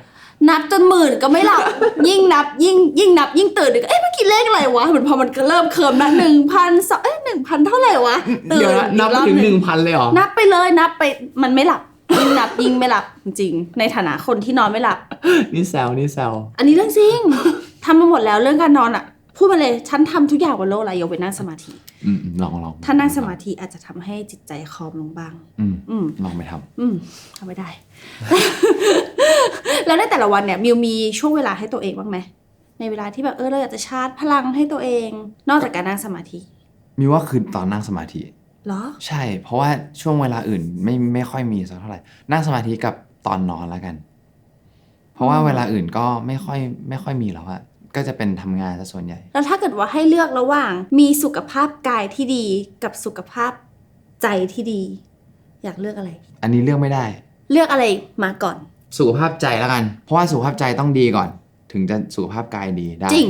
Speaker 1: นับจนหมื่นก็ไม่หลับ ยิ่งนับยิ่งยิ่งนับ ยิ่งตื่นดึกเอ๊ะเมื่อกี้เลขอะไรวะเหมือนพอมันเริ่มเคิมนะหนึ่งพันสองเอ๊ะหนึ่งพันเท่าไหร่วะตื่
Speaker 2: เดี๋ยวนะนับไปถึงหนึ่งพันเลยเหรอ
Speaker 1: นับไปเลยนับไปมันไม่หลับยิ่งนับยิ่งไม่หลับจริงๆในฐานะคนที่นอนไม่หลับ
Speaker 2: นี่แซวนี่แซว
Speaker 1: อันนี้เรื่องจริงทำมาหมดแล้วเรื่องการนอนอะ พูดมาเลยฉันทำทุกอย่างบนโลกอะไรยกเว้นนั่งสมาธิ
Speaker 2: อืมอืมลองลอง
Speaker 1: ถ้านั่งสมาธิอาจจะทำให้จิตใจคอมลงบ้าง
Speaker 2: อืม
Speaker 1: อืม
Speaker 2: ลองไปท
Speaker 1: อืมทำไม่ได้ แล้วในแต่ละวันเนี่ยมิวมีช่วงเวลาให้ตัวเองบ้างไหมในเวลาที่แบบเออเราอยากจะชาร์จพลังให้ตัวเอง นอกจากการนั่งสมาธิำ
Speaker 2: มีว่าคือตอนนั่งสมาธิ
Speaker 1: เหรอ
Speaker 2: ใช่ เพราะว่าช่วงเวลาอื่นไม่ไม่ค่อยมีสักเท่าไหร่นั่งสมาธิกับตอนนอนแล้วกัน เพราะว่าเวลาอื่นก็ไม่ค่อยไม่ค่อยมีแล้วอะ ก็จะเป็นทำงานซะส่วนใหญ่
Speaker 1: แล้วถ้าเกิดว่าให้เลือกระหว่าง มีสุขภาพกายที่ดีกับสุขภาพใจที่ดี อยากเลือกอะไร
Speaker 2: อันนี้เลือกไม่ได้
Speaker 1: เลือกอะไรมาก่อน
Speaker 2: สุขภาพใจแล้วกัน เพราะว่าสุขภาพใจต้องดีก่อน ถึงจะสุขภาพกายดีได้
Speaker 1: จริง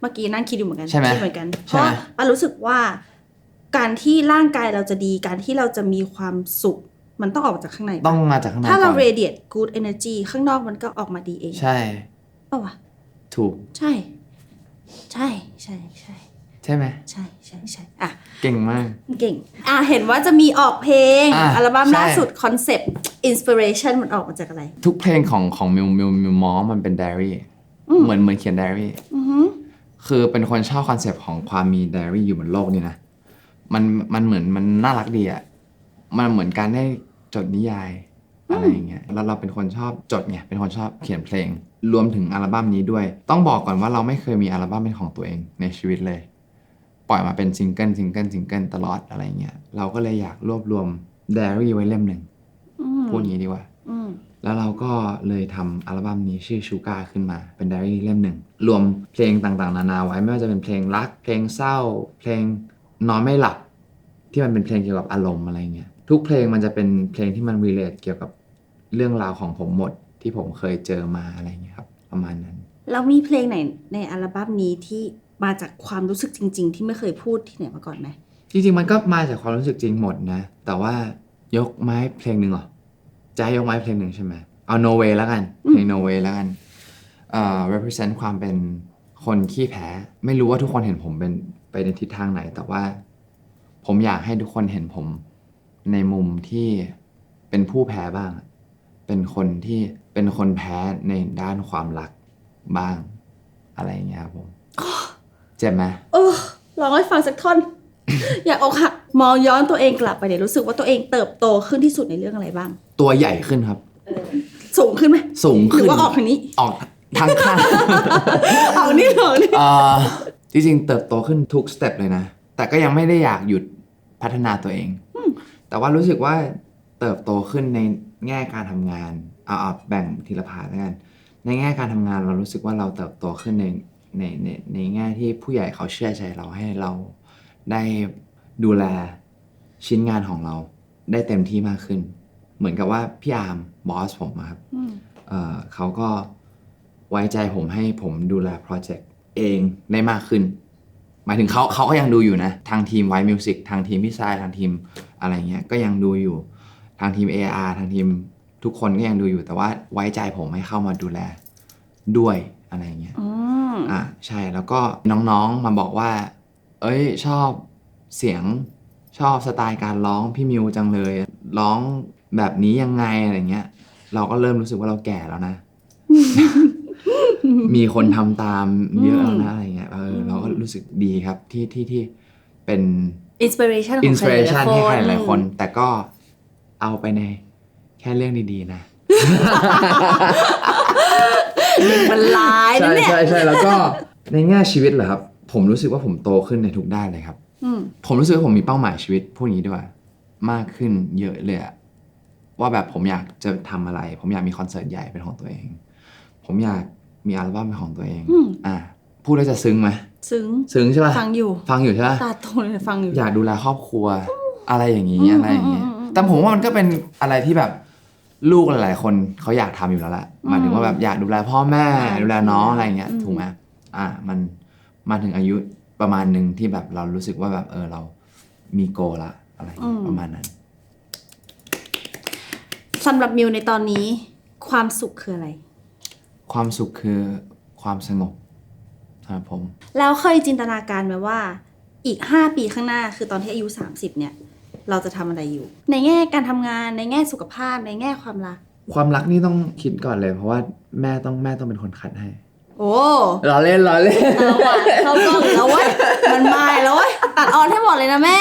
Speaker 1: เมื่อกี้นั่งคิดอยู่เหมือนกัน
Speaker 2: ใช่ไหม
Speaker 1: คิดเหมือนกันเพ
Speaker 2: ใช่
Speaker 1: ราะ
Speaker 2: ไหม
Speaker 1: ปารู้สึกว่า การที่ร่างกายเราจะดี การที่เราจะมีความสุข มันต้องออกมาจากข้างใน
Speaker 2: ต้องมาจากข้างใน
Speaker 1: ถ้าเรา
Speaker 2: ก่อน
Speaker 1: radiate good energy ข้างนอกมันก็ออกมาดีเอง
Speaker 2: ใช่
Speaker 1: เปล่าวะ
Speaker 2: ถูก
Speaker 1: ใช่ ใช่ใช่ใช่
Speaker 2: ใช่ไหม
Speaker 1: ใช่ใช่ใช่อะ
Speaker 2: เก่งมาก
Speaker 1: เก่ง อะเห็นว่าจะมีออกเพลง
Speaker 2: อะ
Speaker 1: อัลบั้ม
Speaker 2: ใช่
Speaker 1: ล่าสุดคอนเซปต์ inspiration มันออกมาจากอะไร
Speaker 2: ทุกเพลงของของมิวมิวมิวมองมันเป็นไดอารี่
Speaker 1: อืม
Speaker 2: เหมือนเหมือนเขียนไดอารี่
Speaker 1: อือหือ
Speaker 2: คือเป็นคนชอบคอนเซปต์ของความมีไดอารี่อยู่บนโลกนี้นะมันมันเหมือนมันน่ารักดีอะมันเหมือนการได้จดนิยายอะไรอย่างเงี้ยแล้วเราเป็นคนชอบจดไงเป็นคนชอบเขียนเพลง รวมถึงอัลบั้มนี้ด้วย ต้องบอกก่อนว่าเราไม่เคยมีอัลบั้มเป็นของตัวเองในชีวิตเลย ปล่อยมาเป็นซิงเกิลซิงเกิลซิงเกิลตลอดอะไรเงี้ยเราก็เลยอยากรวบรวมไดอารี่ไว้เล่มหนึ่ง
Speaker 1: อืม
Speaker 2: พูดอย่างนี้ดีกว่า
Speaker 1: อืม
Speaker 2: แล้วเราก็เลยทำอัลบั้มนี้ชื่อชูกาขึ้นมา เป็นไดอารี่เล่มหนึ่ง รวมเพลงต่างๆ นานาไว้ ไม่ว่าจะเป็นเพลงรัก เพลงเศร้า เพลงนอนไม่หลับ ที่มันเป็นเพลงเกี่ยวกับอารมณ์อะไรเงี้ยทุกเพลงมันจะเป็นเพลงที่มัน relate เกี่ยวกับเรื่องราวของผมหมด ที่ผมเคยเจอมาอะไรเงี้ยครับ ประมาณนั้น
Speaker 1: แล้วมีเพลงไหนในอัลบั้มนี้ที่มาจากความรู้สึกจริง ๆ ที่ไม่เคยพูดที่ไหนมาก่อนไหม
Speaker 2: จริงๆมันก็มาจากความรู้สึกจริงหมดนะ แต่ว่ายกไม้เพลงหนึ่งเหรอจะให้ยกไม้เพลงหนึ่งใช่ไหมเอา No Way แล้วกันเพลง No Way แล้วกันเอ่อ represent ความเป็นคนขี้แพ้ ไม่รู้ว่าทุกคนเห็นผมเป็นไปในทิศทางไหน แต่ว่า ผมอยากให้ทุกคนเห็นผมในมุมที่เป็นผู้แพ้บ้าง เป็นคนที่เป็นคนแพ้ในด้านความรักบ้าง อะไรอย่างเงี้ยครับผมเจ็บไหม
Speaker 1: เออลองให้ฟังสักท่อน อยากอกหักมองย้อนตัวเองกลับไปเนี่ยรู้สึกว่าตัวเองเติบโตขึ้นที่สุดในเรื่องอะไรบ้าง
Speaker 2: ตัวใหญ่ขึ้นครับ
Speaker 1: สูงขึ้นไหม
Speaker 2: สูง
Speaker 1: หรื
Speaker 2: ขึ้
Speaker 1: อนว่าออกทางนี้
Speaker 2: ออกทางข้าง
Speaker 1: เอานี่เหรอนี่
Speaker 2: เอ่อจริงๆเติบโตขึ้นทุกสเต็ปเลยนะ แต่ก็ยังไม่ได้อยากหยุดพัฒนาตัวเอง แต่ว่ารู้สึกว่า เติบโตขึ้นในแง่การทำงานเอาเอาแบ่งทีละพาร์ทแล้วกัน ในแง่การทำงานเรารู้สึกว่าเราเติบโตขึ้นในในในในแง่ที่ผู้ใหญ่เขาเชื่อใจเราให้เราได้ดูแลชิ้นงานของเราได้เต็มที่มากขึ้น เหมือนกับว่าพี่อาร์มบอสผมอะครับ
Speaker 1: อืม
Speaker 2: เอ่อเขาก็ไว้ใจผมให้ผมดูแลโปรเจกต์เองได้มากขึ้น หมายถึงเขาเขาก็ยังดูอยู่นะ ทางทีมไวมิวสิกทางทีมพี่ชายทางทีมอะไรเงี้ยก็ยังดูอยู่ ทางทีม AR ทางทีมทุกคนก็ยังดูอยู่แต่ว่าไว้ใจผมให้เข้ามาดูแลด้วยอะไรเงี้ย
Speaker 1: อืม
Speaker 2: อะใช่แล้วก็น้องๆมาบอกว่า เอ้ยชอบเสียงชอบสไตล์การร้องพี่มิวจังเลย ร้องแบบนี้ยังไงอะไรเงี้ย เราก็เริ่มรู้สึกว่าเราแก่แล้วนะ มีคนทำตามเยอะแล้วนะอะไรเงี้ยเออเราก็รู้สึกดีครับที่ที่ที่เป็น
Speaker 1: อินสปิเรชันของ
Speaker 2: อินส
Speaker 1: ใคร
Speaker 2: ปิ
Speaker 1: ห
Speaker 2: เร
Speaker 1: ลาย
Speaker 2: ชัน
Speaker 1: ๆ
Speaker 2: ให้ใครหลายคน แต่ก็ เอาไปใน แค่เรื่องดีๆนะ
Speaker 1: มันร้ายนะ
Speaker 2: ใช่
Speaker 1: เนี่ย
Speaker 2: ใช่ใช่แล้วก็ ในแง่ชีวิตเหรอครับ ผมรู้สึกว่าผมโตขึ้นในทุกด้านเลยครับ
Speaker 1: อืม
Speaker 2: ผมรู้สึกว่าผมมีเป้าหมายชีวิตพวกนี้ด้วยมากขึ้นเยอะเลยอะว่าแบบผมอยากจะทำอะไร ผมอยากมีคอนเสิร์ตใหญ่เป็นของตัวเอง ผมอยากมีอัลบั้มเป็นของตัวเอง
Speaker 1: อืม
Speaker 2: อะพูดแล้วจะซึ้งไหม
Speaker 1: ซึ้ง
Speaker 2: ซึ้งใช่ป่ะ
Speaker 1: ฟังอยู่
Speaker 2: ฟังอยู่ใช่ป่ะ
Speaker 1: ตาโตเลยฟังอยู่
Speaker 2: อยากดูแลครอบครัวอะไรอย่างนี้
Speaker 1: อืม
Speaker 2: อะไรอย่างนี้
Speaker 1: อืมอืม
Speaker 2: แต่ผมว่ามันก็เป็นอะไรที่แบบลูกหลาย ๆ คนเขาอยากทำอยู่แล้วแหละหมายถึงว่าแบบอยากดูแลพ่อแม่
Speaker 1: อืม
Speaker 2: ดูแลน้องอะไรอย่างเงี้ย
Speaker 1: อืม
Speaker 2: ถูกไหมอะมันมาถึงอายุประมาณหนึ่งที่แบบเรารู้สึกว่าแบบเออเรามีโกลละอะไรอย่างเงี้ยประมาณนั้น
Speaker 1: สำหรับมิวในตอนนี้ ความสุขคืออะไร
Speaker 2: ความสุขคือความสงบสำหรับผม
Speaker 1: แล้วเคยจินตนาการไหมว่า อีก5ปีข้างหน้าคือตอนที่อายุ30เนี่ย เราจะทำอะไรอยู่ ในแง่การทำงานในแง่สุขภาพในแง่ความรัก
Speaker 2: ความรักนี่ต้องคิดก่อนเลย เพราะว่าแม่ต้องแม่ต้องเป็นคนคัดให้
Speaker 1: โอ้
Speaker 2: รอเล่นรอเล่น
Speaker 1: เราอะเข้ากล้องอีกแล้วเว้ยมันมาอีกแล้วเว้ยตัดออนให้หมดเลยนะแม่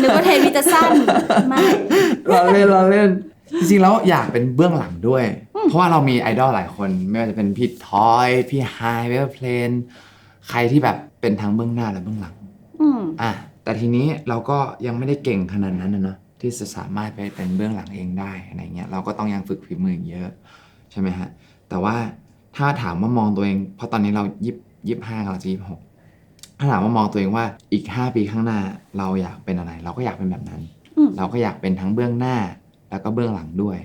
Speaker 1: นึกว่าเทปนี้จะสั้นไม่
Speaker 2: รอเล่นรอเล่น จริงๆแล้วอยากเป็นเบื้องหลังด้วย เพราะว่าเรามีไอดอลหลายคน ไม่ว่าจะเป็นพี่ทอย พี่ไฮเวลเพลน ใครที่แบบเป็นทั้งเบื้องหน้าและเบื้องหลัง
Speaker 1: อืม
Speaker 2: อะ แต่ทีนี้เราก็ยังไม่ได้เก่งขนาดนั้นนะเนอะที่จะสามารถไปเป็นเบื้องหลังเองได้อะไรเงี้ยเราก็ต้องยังฝึกฝีมืออีกเยอะใช่ไหมฮะแต่ว่าถ้าถามว่ามองตัวเอง เพราะตอนนี้เรายิบยิบห้ากำลังจะยิบหกถ้าถามว่ามองตัวเองว่าอีก 5 ปีข้างหน้าเราอยากเป็นอะไร เราก็อยากเป็นแบบนั้น
Speaker 1: อืม
Speaker 2: เราก็อยากเป็นทั้งเบื้องหน้า แล้วก็เบื้องหลังด้วย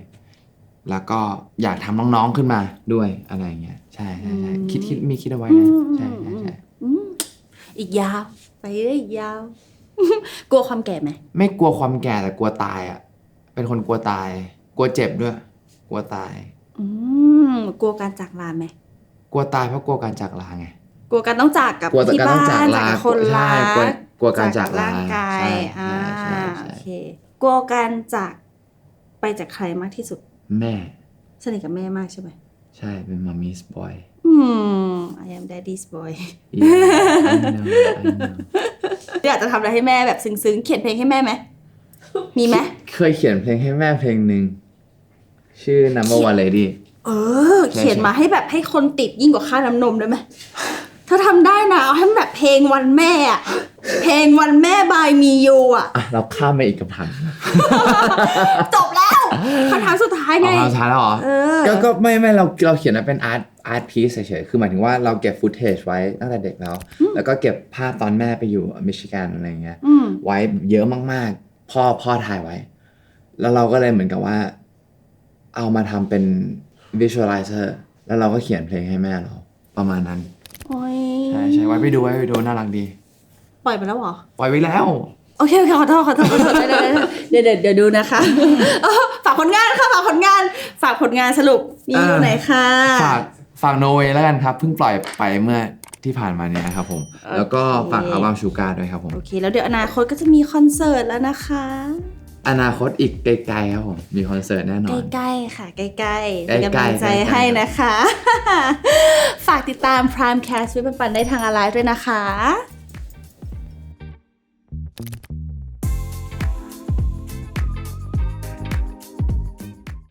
Speaker 2: แล้วก็อยากทำน้องๆขึ้นมาด้วยอะไรอย่างเงี้ยใช่ใช่ใช่คิดคิดมีคิดเอาไว้นะใช่ใช่ใช่
Speaker 1: อืมอีกยาว ไปเรื่อยอีกยาว กลัวความแก่ไหม
Speaker 2: ไม่กลัวความแก่แต่กลัวตายอะ เป็นคนกลัวตาย กลัวเจ็บด้วย กลัวตาย
Speaker 1: อืมกลัวการจากลาไหม
Speaker 2: กลัวตายเพราะกลัวการจากลาไง
Speaker 1: กลัวการต้องจากกับ
Speaker 2: กลัว
Speaker 1: ที่
Speaker 2: การต้
Speaker 1: บ้า
Speaker 2: องจาก
Speaker 1: น
Speaker 2: ลา
Speaker 1: จากกับคนรั
Speaker 2: ใช่
Speaker 1: ก
Speaker 2: กลัวกลัวการจากลา
Speaker 1: ร่างกาย
Speaker 2: ใช่
Speaker 1: อ่า
Speaker 2: ใช่ใช่
Speaker 1: โอเคกลัวการจากไปจากใครมากที่สุด
Speaker 2: แม่
Speaker 1: สนิทกับแม่มากใช่ไหม
Speaker 2: ใช่เป็นมามีสปอย
Speaker 1: อืม I am daddy's boy อยากจะทำอะไรให้แม่แบบซึ้งๆ เขียนเพลงให้แม่ไหม มีไหม
Speaker 2: เคยเขียนเพลงให้แม่เพลงหนึ่ง ชื่อ number one lady
Speaker 1: เออ
Speaker 2: ใช่
Speaker 1: เขียนมาให้แบบให้คนติดยิ่งกว่าค่าน้ำนมได้ไหม ถ้าทำได้นะเอาให้มันแบบเพลงวันแม่อะเพลงวันแม่บายมียูอะ
Speaker 2: อะเราข้ามไปอีกคำถาม
Speaker 1: จบแล้วคำถามสุดท้ายไง
Speaker 2: อ๋อท้ายแล้วเหรอ
Speaker 1: เออ
Speaker 2: ก็ก็ไม่ไม่เราเราเขียนมาเป็นอาร์ตอาร์ตพีซเฉยๆ คือหมายถึงว่าเราเก็บฟุตเทจไว้ตั้งแต่เด็กแล้ว แล้วก็เก็บภาพตอนแม่ไปอยู่มิชิแกนอะไรเงี้ย
Speaker 1: อืม
Speaker 2: ไว้เยอะมากๆ พ่อพ่อถ่ายไว้ แล้วเราก็เลยเหมือนกับว่า เอามาทำเป็น visualizer แล้วเราก็เขียนเพลงให้แม่เรา ประมาณนั้น
Speaker 1: โอ้ย
Speaker 2: ใช่ใช่ ไว้ไปดูไว้ไปดูน่ารักดี
Speaker 1: ปล่อยไปแล้วเหรอ
Speaker 2: ปล่อยไว้แล้ว
Speaker 1: โอเคโอเคขอโทษขอโทษขอโทษเดี๋ยวเดี๋ยวเดี๋ยวเดี๋ยวดูนะคะเออฝากผลงานค่ะฝากผลงาน ฝากผลงานสรุปมีอยู่
Speaker 2: อ่า
Speaker 1: ไหนคะ
Speaker 2: ฝากฝากโนเวแล้วกันครับเพิ่งปล่อยไปเมื่อที่ผ่านมาเนี่ยนะครับผม แล้วก็ฝากอัลบั้มชูการ์ด้วยครับผม
Speaker 1: โอเค แล้วเดี๋ยวอนาคตก็จะมีคอนเสิร์ตแล้วนะคะ
Speaker 2: อนาคตอีกไกลๆครับผมมีคอนเสิร์ตแน่นอน
Speaker 1: ใกล้ๆค่ะ ใกล้ๆ
Speaker 2: ใกล้ๆ
Speaker 1: เป็นกำลังใจ
Speaker 2: ใกล้ๆ
Speaker 1: ให้นะคะ ฝากติดตาม Prime Cast ไว้ปันๆได้ทางอะไรด้วยนะคะ